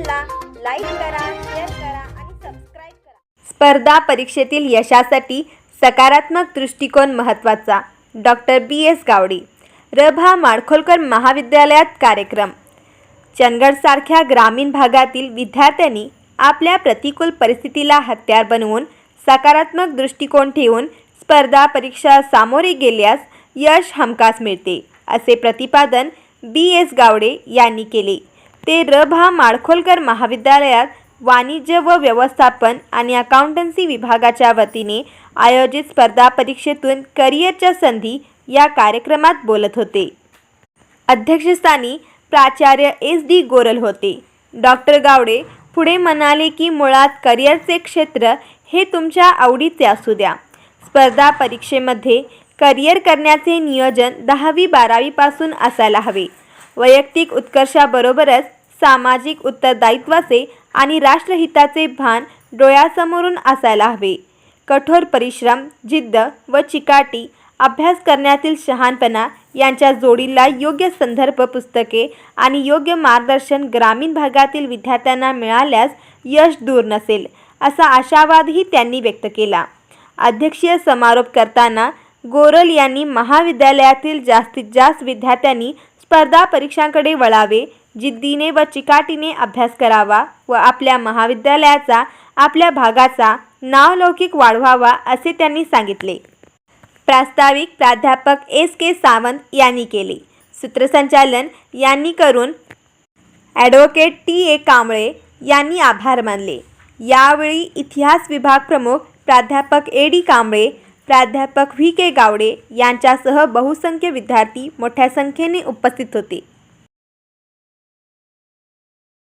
चॅनलला लाईक करा शेअर करा आणि सबस्क्राईब करा. स्पर्धा परीक्षेतील यशासाठी सकारात्मक दृष्टिकोन महत्त्वाचा. Doctor B. एस. गावडे. रभा माडखोलकर महाविद्यालयात कार्यक्रम. चंदगडसारख्या ग्रामीण भागातील विद्यार्थ्यांनी आपल्या प्रतिकूल परिस्थितीला हत्यार बनवून सकारात्मक दृष्टिकोन ठेवून स्पर्धा परीक्षा सामोरे गेल्यास यश हमखास मिळते असे प्रतिपादन बी. एस. गावडे यांनी केले. ते रभा माळखोलकर महाविद्यालयात वाणिज्य व व्यवस्थापन आणि अकाउंटन्सी विभागाच्या वतीने आयोजित स्पर्धा परीक्षेतून करिअरच्या संधी या कार्यक्रमात बोलत होते. अध्यक्षस्थानी प्राचार्य एस डी गोरल होते. डॉक्टर गावडे पुढे म्हणाले की मुळात करिअरचे क्षेत्र हे तुमच्या आवडीचे असू द्या. स्पर्धा परीक्षेमध्ये करिअर करण्याचे नियोजन दहावी बारावीपासून असायला हवे. वैयक्तिक उत्कर्षाबरोबरच सामाजिक उत्तरदायित्वाचे आणि राष्ट्रहिताचे भान डोळ्यासमोरून असायला हवे. कठोर परिश्रम जिद्द व चिकाटी अभ्यास करण्यातील शहाणपणा यांच्या जोडीला योग्य संदर्भ पुस्तके आणि योग्य मार्गदर्शन ग्रामीण भागातील विद्यार्थ्यांना मिळाल्यास यश दूर नसेल असा आशावादही त्यांनी व्यक्त केला. अध्यक्षीय समारोप करताना गोरल यांनी महाविद्यालयातील जास्तीत जास्त विद्यार्थ्यांनी स्पर्धा परीक्षांकडे वळावे जिद्दीने व चिकाटीने अभ्यास करावा व आपल्या महाविद्यालयाचा आपल्या भागाचा नावलौकिक वाढवावा असे त्यांनी सांगितले. प्रास्ताविक प्राध्यापक एस के सावंत यांनी केले. सूत्रसंचालन यांनी करून ॲडव्होकेट टी ए कांबळे यांनी आभार मानले. यावेळी इतिहास विभाग प्रमुख प्राध्यापक ए डी कांबळे प्राध्यापक व्ही के गावडे यांच्यासह बहुसंख्य विद्यार्थी मोठ्या संख्येने उपस्थित होते.